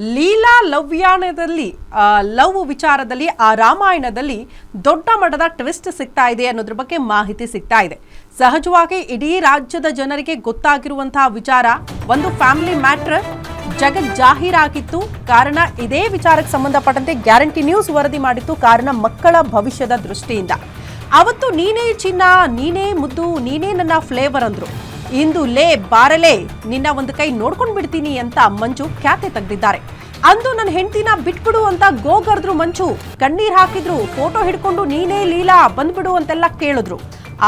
Leela ಲವ್ಯಾನದಲ್ಲಿ love ವಿಚಾರದಲ್ಲಿ, ಆ ರಾಮಾಯಣದಲ್ಲಿ ದೊಡ್ಡ ಮಟ್ಟದ ಟ್ವಿಸ್ಟ್ ಸಿಗ್ತಾ ಇದೆ ಅನ್ನೋದ್ರ ಬಗ್ಗೆ ಮಾಹಿತಿ ಸಿಗ್ತಾ ಇದೆ. ಸಹಜವಾಗಿ ಇಡೀ ರಾಜ್ಯದ ಜನರಿಗೆ ಗೊತ್ತಾಗಿರುವಂತಹ ವಿಚಾರ ಒಂದು ಫ್ಯಾಮಿಲಿ ಮ್ಯಾಟ್ರ್ ಜಗತ್ ಜಾಹೀರಾಗಿತ್ತು ಕಾರಣ ಇದೇ ವಿಚಾರಕ್ಕೆ ಸಂಬಂಧಪಟ್ಟಂತೆ ಗ್ಯಾರಂಟಿ ನ್ಯೂಸ್ ವರದಿ ಮಾಡಿತ್ತು. ಕಾರಣ ಮಕ್ಕಳ ಭವಿಷ್ಯದ ದೃಷ್ಟಿಯಿಂದ. ಅವತ್ತು ನೀನೇ ಚಿನ್ನ, ನೀನೇ ಮುದ್ದು, ನೀನೇ ನನ್ನ ಫ್ಲೇವರ್ ಅಂದ್ರು. ಇಂದು ಲೇ ಬಾರಲೇ, ನಿನ್ನ ಒಂದು ಕೈ ನೋಡ್ಕೊಂಡು ಬಿಡ್ತೀನಿ ಅಂತ ಮಂಜು ಖ್ಯಾತೆ ತೆಗೆದಿದ್ದಾರೆ. ಅಂದು ನನ್ನ ಹೆಂಡತಿನ ಬಿಟ್ಬಿಡು ಅಂತ ಗೋಗರ್ದ್ರು ಮಂಜು. ಕಣ್ಣೀರ್ ಹಾಕಿದ್ರು, ಫೋಟೋ ಹಿಡ್ಕೊಂಡು ನೀನೇ ಲೀಲಾ, ಬಂದ್ಬಿಡು ಅಂತೆಲ್ಲ ಕೇಳಿದ್ರು.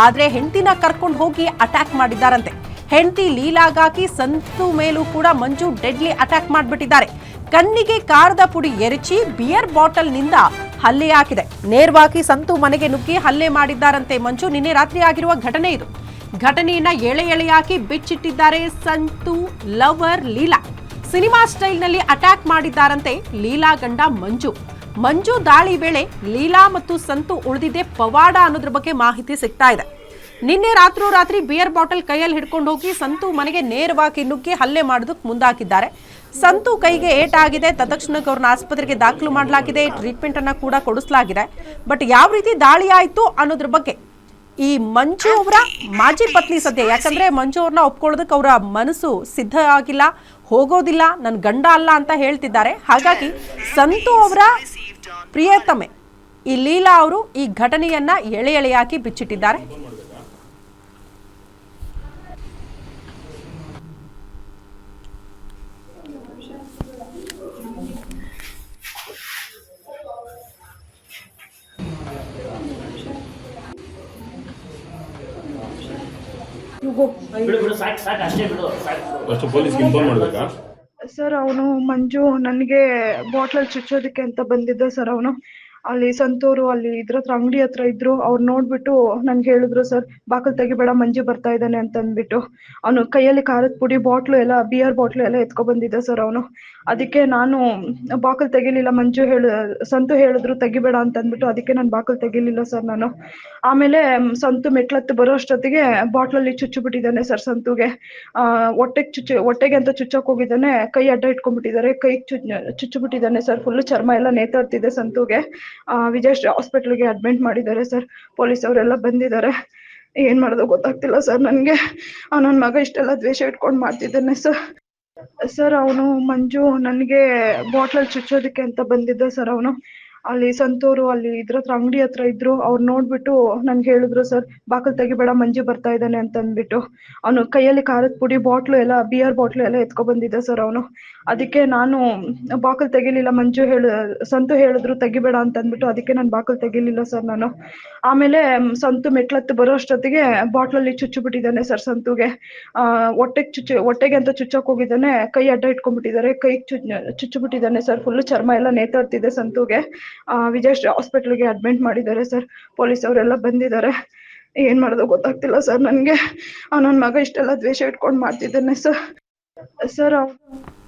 ಆದ್ರೆ ಹೆಂಡತಿನ ಕರ್ಕೊಂಡು ಹೋಗಿ ಅಟ್ಯಾಕ್ ಮಾಡಿದ್ದಾರಂತೆ. ಹೆಂಡತಿ ಲೀಲಾಗಾಕಿ ಸಂತು ಮೇಲೂ ಕೂಡ ಮಂಜು ಡೆಡ್ಲಿ ಅಟ್ಯಾಕ್ ಮಾಡಿಬಿಟ್ಟಿದ್ದಾರೆ. ಕಣ್ಣಿಗೆ ಕಾರದ ಪುಡಿ ಎರಚಿ ಬಿಯರ್ ಬಾಟಲ್ನಿಂದ ಹಲ್ಲೆ ಹಾಕಿದೆ. ನೇರವಾಗಿ ಸಂತು ಮನೆಗೆ ನುಗ್ಗಿ ಹಲ್ಲೆ ಮಾಡಿದ್ದಾರಂತೆ ಮಂಜು. ನಿನ್ನೆ ರಾತ್ರಿ ಆಗಿರುವ ಘಟನೆ ಇದು. ಘಟನೆಯನ್ನ ಎಳೆ ಎಳೆಯಾಗಿ ಬಿಚ್ಚಿಟ್ಟಿದ್ದಾರೆ ಸಂತು ಲವರ್ ಲೀಲಾ. ಸಿನಿಮಾ ಸ್ಟೈಲ್ನಲ್ಲಿ ಅಟ್ಯಾಕ್ ಮಾಡಿದ್ದಾರಂತೆ ಲೀಲಾ ಗಂಡ ಮಂಜು. ಮಂಜು ದಾಳಿ ವೇಳೆ ಲೀಲಾ ಮತ್ತು ಸಂತು ಉಳಿದಿದೆ ಪವಾಡ ಅನ್ನೋದ್ರ ಬಗ್ಗೆ ಮಾಹಿತಿ ಸಿಗ್ತಾ ಇದೆ. ನಿನ್ನೆ ರಾತ್ರೋರಾತ್ರಿ ಬಿಯರ್ ಬಾಟಲ್ ಕೈಯಲ್ಲಿ ಹಿಡ್ಕೊಂಡು ಹೋಗಿ ಸಂತು ಮನೆಗೆ ನೇರವಾಗಿ ನುಗ್ಗಿ ಹಲ್ಲೆ ಮಾಡೋದಕ್ಕೆ ಮುಂದಾಕಿದ್ದಾರೆ ಸಂತು ಕೈಗೆ ಏಟಾಗಿದೆ ತತ್ಕ್ಷಣಕ್ಕೆ ಅವ್ರನ್ನ ಆಸ್ಪತ್ರೆಗೆ ದಾಖಲು ಮಾಡಲಾಗಿದೆ ಟ್ರೀಟ್ಮೆಂಟ್ ಅನ್ನ ಕೂಡ ಕೊಡಿಸಲಾಗಿದೆ. ಬಟ್ ಯಾವ ರೀತಿ ದಾಳಿ ಆಯಿತು ಅನ್ನೋದ್ರ ಬಗ್ಗೆ ಈ ಮಂಜು ಅವರ ಮಾಜಿ ಪತ್ನಿ ಸದ್ಯ. ಯಾಕಂದ್ರೆ ಮಂಜು ಅವ್ರನ್ನ ಒಪ್ಕೊಳ್ಳೋದಕ್ಕೆ ಅವರ ಮನಸ್ಸು ಸಿದ್ಧ ಆಗಿಲ್ಲ ಹೋಗೋದಿಲ್ಲ ನನ್ನ ಗಂಡ ಅಲ್ಲ ಅಂತ ಹೇಳ್ತಿದ್ದಾರೆ. ಹಾಗಾಗಿ ಸಂತು ಅವರ ಪ್ರಿಯತಮೆ ಈ ಲೀಲಾ ಅವರು ಈ ಘಟನೆಯನ್ನ ಎಳೆ ಎಳೆಯಾಕಿ ಬಿಚ್ಚಿಟ್ಟಿದ್ದಾರೆ. ಅಷ್ಟೇ ಬಿಡು ಸಾಕು. ಅಷ್ಟು ಪೊಲೀಸ್ಗೆ ಇನ್ಫಾರ್ಮ್ ಮಾಡಬೇಕಾ? ಸರ್ ಅವನು ಮಂಜು ನನಗೆ ಬಾಟ್ಲಲ್ಲಿ ಚುಚ್ಚೋದಕ್ಕೆ ಅಂತ ಬಂದಿದ್ದ ಸರ್ ಅವನು. ಅಲ್ಲಿ ಸಂತೂರು, ಅಲ್ಲಿ ಇದ್ರ ಹತ್ರ ಅಂಗಡಿ ಹತ್ರ ಇದ್ರು, ಅವ್ರು ನೋಡ್ಬಿಟ್ಟು ನನ್ಗೆ ಹೇಳಿದ್ರು, ಸರ್, ಬಾಕಲ್ ತೆಗಿಬೇಡ, ಮಂಜು ಬರ್ತಾ ಇದ್ದಾನೆ ಅಂತ ಅಂದ್ಬಿಟ್ಟು ಅವನು ಕೈಯಲ್ಲಿ ಖಾರದ ಪುಡಿ ಬಾಟ್ಲು ಎಲ್ಲ, ಬಿಯರ್ ಬಾಟ್ಲು ಎಲ್ಲ ಎತ್ಕೊ ಬಂದಿದ್ದ ಸರ್ ಅವನು. ಅದಕ್ಕೆ ನಾನು, ಬಾಕಲ್ ತೆಗಿಲಿಲ್ಲ ಮಂಜು ಹೇಳ, ಸಂತು ಹೇಳಿದ್ರು ತೆಗಿಬೇಡ ಅಂತ ಅಂದ್ಬಿಟ್ಟು ಅದಕ್ಕೆ ನಾನು ಬಾಕಲ್ ತೆಗಿಲಿಲ್ಲ ಸರ್ ನಾನು. ಆಮೇಲೆ, ಸಂತು ಮೆಟ್ಲತ್ತು ಬರೋ ಅಷ್ಟೊತ್ತಿಗೆ ಬಾಟ್ಲಲ್ಲಿ ಚುಚ್ಚು ಬಿಟ್ಟಿದ್ದಾನೆ ಸರ್ ಸಂತುಗೆ. ಹೊಟ್ಟೆಗೆ ಚುಚ್ಚು, ಹೊಟ್ಟೆಗೆ ಅಂತ ಚುಚ್ಚಕ್ ಹೋಗಿದ್ದಾನೆ, ಕೈ ಅಡ್ಡ ಇಟ್ಕೊಂಡ್ಬಿಟ್ಟಿದ್ದಾರೆ ಕೈ ಚುಚ್ಚು ಬಿಟ್ಟಿದ್ದಾನೆ ಸರ್ ಫುಲ್ ಚರ್ಮ ಎಲ್ಲ ನೇತಾಡ್ತಿದೆ ಸಂತುಗೆ. ವಿಜಯಶ್ರೀ ಹಾಸ್ಪಿಟ್ಲಿಗೆ ಅಡ್ಮಿಟ್ ಮಾಡಿದ್ದಾರೆ ಸರ್ ಪೊಲೀಸ್ ಅವರೆಲ್ಲ ಬಂದಿದ್ದಾರೆ. ಏನ್ ಮಾಡೋದು ಗೊತ್ತಾಗ್ತಿಲ್ಲ ಸರ್ ನನಗೆ. ನನ್ನ ಮಗ ಇಷ್ಟೆಲ್ಲ ದ್ವೇಷ ಇಟ್ಕೊಂಡು ಮಾಡ್ತಿದ್ದಾನೆ ಸರ್ ಸರ್ ಅವನು ಮಂಜು, ನನಗೆ ಬಾಟ್ಲಲ್ಲಿ ಚುಚ್ಚೋದಕ್ಕೆ ಅಂತ ಬಂದಿದ್ದ ಸರ್ ಅವನು. ಅಲ್ಲಿ ಸಂತೂರು, ಅಲ್ಲಿ ಇದ್ರ ಹತ್ರ ಅಂಗಡಿ ಹತ್ರ ಇದ್ರು, ಅವ್ರು ನೋಡ್ಬಿಟ್ಟು ನನ್ಗೆ ಹೇಳಿದ್ರು, ಸರ್, ಬಾಕಲ್ ತೆಗಿಬೇಡ, ಮಂಜು ಬರ್ತಾ ಇದ್ದಾನೆ ಅಂತ ಅಂದ್ಬಿಟ್ಟು ಅವನು ಕೈಯಲ್ಲಿ ಖಾರದ ಪುಡಿ ಬಾಟ್ಲು ಎಲ್ಲ ಬಿಯರ್ ಬಾಟ್ಲು ಎಲ್ಲ ಎತ್ಕೊ ಬಂದಿದ್ದ ಸರ್ ಅವನು. ಅದಕ್ಕೆ ನಾನು, ಬಾಕಲ್ ತೆಗಿಲಿಲ್ಲ ಮಂಜು ಹೇಳ, ಸಂತು ಹೇಳಿದ್ರು ತೆಗಿಬೇಡ ಅಂತ ಅಂದ್ಬಿಟ್ಟು ಅದಕ್ಕೆ ನಾನು ಬಾಕಲ್ ತೆಗಿಲಿಲ್ಲ ಸರ್ ನಾನು. ಆಮೇಲೆ, ಸಂತು ಮೆಟ್ಲತ್ತು ಬರೋ ಅಷ್ಟೊತ್ತಿಗೆ ಬಾಟ್ಲಲ್ಲಿ ಚುಚ್ಚು ಬಿಟ್ಟಿದ್ದಾನೆ ಸರ್ ಸಂತುಗೆ. ಹೊಟ್ಟೆಗೆ ಚುಚ್ಚು, ಹೊಟ್ಟೆಗೆ ಅಂತ ಚುಚ್ಚಕ್ ಹೋಗಿದ್ದಾನೆ, ಕೈ ಅಡ್ಡ ಇಟ್ಕೊಂಡ್ಬಿಟ್ಟಿದ್ದಾರೆ ಕೈ ಚುಚ್ಚು ಬಿಟ್ಟಿದ್ದಾನೆ ಸರ್ ಫುಲ್ ಚರ್ಮ ಎಲ್ಲ ನೇತಾಡ್ತಿದೆ ಸಂತುಗೆ. ವಿಜಯಶ್ರೀ ಹಾಸ್ಪಿಟ್ಲಿಗೆ ಅಡ್ಮಿಟ್ ಮಾಡಿದ್ದಾರೆ ಸರ್ ಪೊಲೀಸ್ ಅವರೆಲ್ಲ ಬಂದಿದ್ದಾರೆ. ಏನ್ ಮಾಡೋದು ಗೊತ್ತಾಗ್ತಿಲ್ಲ ಸರ್ ನನಗೆ. ನನ್ನ ಮಗ ಇಷ್ಟೆಲ್ಲ ದ್ವೇಷ ಇಟ್ಕೊಂಡು ಮಾಡ್ತಿದ್ದಾನೆ ಸರ್ ಸರ್